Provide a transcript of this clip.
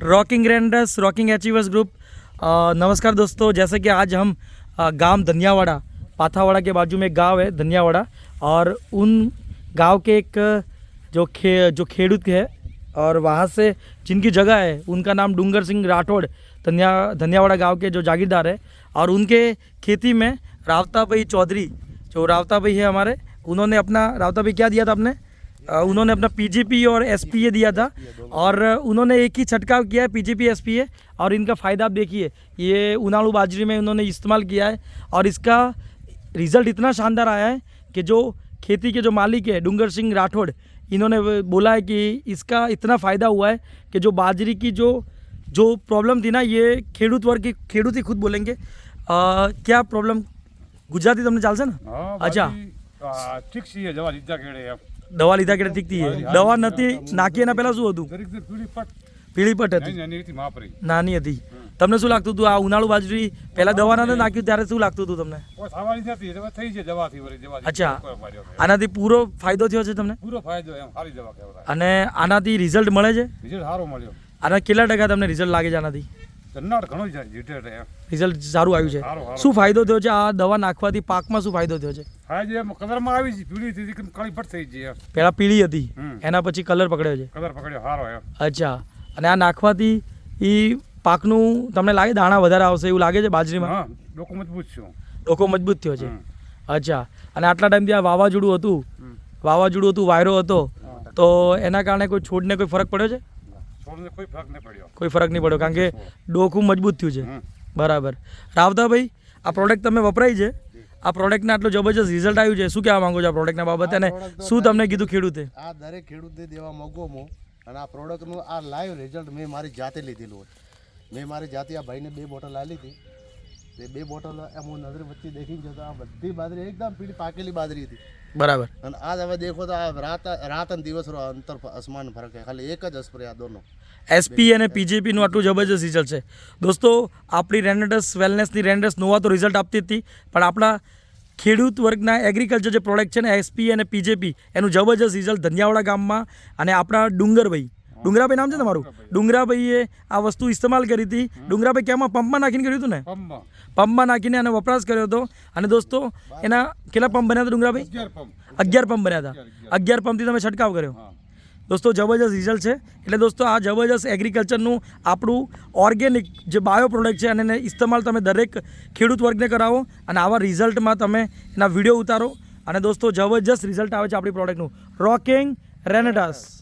Rocking renders rocking achievers group नमस्कार दोस्तों, जैसे कि आज हम गाँव धनियावाड़ा पाथावाड़ा के बाजू में गाँव है धनियावाड़ा और उन गाँव के एक, जो खे, जो खेडूत है, और वहाँ से जिनकी जगह है, उनका नाम डूंगर सिंह राठौड़ धनिया धनियावाड़ा गाँव के जो जागीरदार है, और उनके खेती में रावता भाई चौधरी, जो रावता भाई है हमारे, उन्होंने अपना रावता भाई क्या दिया था आपने? उन्होंने अपना पीजीपी और एसपीए दिया था और उन्होंने एक ही छटकाव किया है पीजीपी एसपीए और इनका फ़ायदा आप देखिए ये उनाड़ू बाजरी में उन्होंने इस्तेमाल किया है और इसका रिज़ल्ट इतना शानदार आया है कि जो खेती के जो मालिक है डूंगर सिंह राठौड़ इन्होंने वो बोला है कि इसका इतना फ़ायदा हुआ है कि जो बाजरी की जो जो प्रॉब्लम थी ना ये ખેડૂત વર્ગ की ખેડૂત ही खुद बोलेंगे अ, क्या प्रॉब्लम ગુજરાતી તમને ચાલશે ને હા અચ્છા બાકી, આ, ઠીક છે જવા લીધા કેડે એમ દવા લીધા કે ઠીક થઈ દવા નથી નાખી એના પહેલાં શું હતું? પીળીપટ પીળી પટ. પીળી હતી. નાની હતી તમને શું લાગતું હતું આ ઉનાળુ બાજરી પહેલાં દવા નથી નાખ્યું ત્યારે શું લાગતું હતું તમને? અચ્છા. આનાથી પૂરો ફાયદો થયો છે તમને? પૂરો ફાયદો એમ સારી દવા અને આનાથી રિઝલ્ટ મળે છે? રિઝલ્ટ સારો મળ્યો. આના કેટલા ટકા તમને રિઝલ્ટ લાગે છે આનાથી? જન્નાટ ઘણો જ રિઝલ્ટ એમ રિઝલ્ટ સારું આવ્યું છે. શું ફાયદો થયો છે? આ દવા નાખવાથી પાકમાં શું ફાયદો થયો છે? ફાયદો એમ કલરમાં આવી છે પીળી એકદમ કાળી પટ થઈ ગઈ પહેલાં પીળી હતી. એના પછી કલર પકડ્યો છે. કલર પકડ્યો સારો એમ. અચ્છા. અને આ નાખવાથી એ પાકનું તમને લાગે દાણા વધારે આવશે એવું લાગે છે બાજરીમાં? હા લોકો મજબૂત છું ડોકો મજબૂત થયો છે. અચ્છા. અને આટલા ટાઈમથી આ વાવાઝોડું હતું. વાવાઝોડું હતું વાયરો હતો. તો એના કારણે કોઈ છોડને કોઈ ફરક પડ્યો છે? કોઈ ફરક નહીં પડ્યો. કોઈ ફરક નહીં પડ્યો કારણ કે ડોકું મજબૂત થયું છે. બરાબર બરાબર. રાવતાભાઈ આ પ્રોડક્ટ તમે વપરાય છે? આ પ્રોડક્ટને આટલું જબરજસ્ત રિઝલ્ટ આવ્યું છે. શું કહેવા માંગો છો આ પ્રોડક્ટના બાબતે? અને શું તમને કીધું ખેડૂતે? આ દરેક ખેડૂતે દેવા માંગુ હું. અને આ પ્રોડક્ટનું આ લાઈવ રિઝલ્ટ મેં મારી જાતે લીધેલું હોય. મેં મારી જાતે આ ભાઈને બે બોટલ આ હતી તે બે બોટલ એમ હું નજર વચ્ચે દેખીને જતો આ બધી બાજરી એકદમ પીળી પાકેલી બાજરી હતી. બરાબર. અને આજ હવે દેખો તો આ રાત રાત અને દિવસનો અંતર અસમાન ફરક છે. ખાલી એક જ સ્પ્રે આ દોનો એસપી અને પીજીપીનું આટલું જબરજસ્ત રિઝલ્ટ છે. દોસ્તો આપણી રેન્ડસ વેલનેસની રેન્ડસ નોવા તો રિઝલ્ટ આપતી હતી પણ આપણા ખેડૂત વર્ગના એગ્રીકલ્ચર જે પ્રોડક્ટ છે ને એસપી અને પીજેપી એનું જબરજસ્ત રિઝલ્ટ ધનિયાવાડા ગામમાં અને આપણા ડુંગરભાઈ ડુંગરાભાઈ નામ છે તમારું? ડુંગરાભાઈએ આ વસ્તુ ઇસ્તેમાલ કરી હતી. ડુંગરાભાઈ કેમાં પંપમાં નાખીને કર્યું હતું ને? પંપમાં. નાખીને એનો વપરાશ કર્યો હતો. અને દોસ્તો એના કેટલા પંપ બન્યા હતા ડુંગરાભાઈ? અગિયાર પંપ. બન્યા હતા. અગિયાર પંપથી તમે છંટકાવ કર્યો. દોસ્તો જબરજસ્ત રિઝલ્ટ છે. એટલે દોસ્તો આ જબરજસ્ત એગ્રીકલ્ચરનું આપણું ઓર્ગેનિક જે બાયો પ્રોડક્ટ છે અને એને ઇસ્તેમાલ તમે દરેક ખેડૂત વર્ગને કરાવો અને આવા રિઝલ્ટમાં તમે એના વીડિયો ઉતારો. અને દોસ્તો જબરજસ્ત રિઝલ્ટ આવે છે આપણી પ્રોડક્ટનું રોકિંગ રેનેટાસ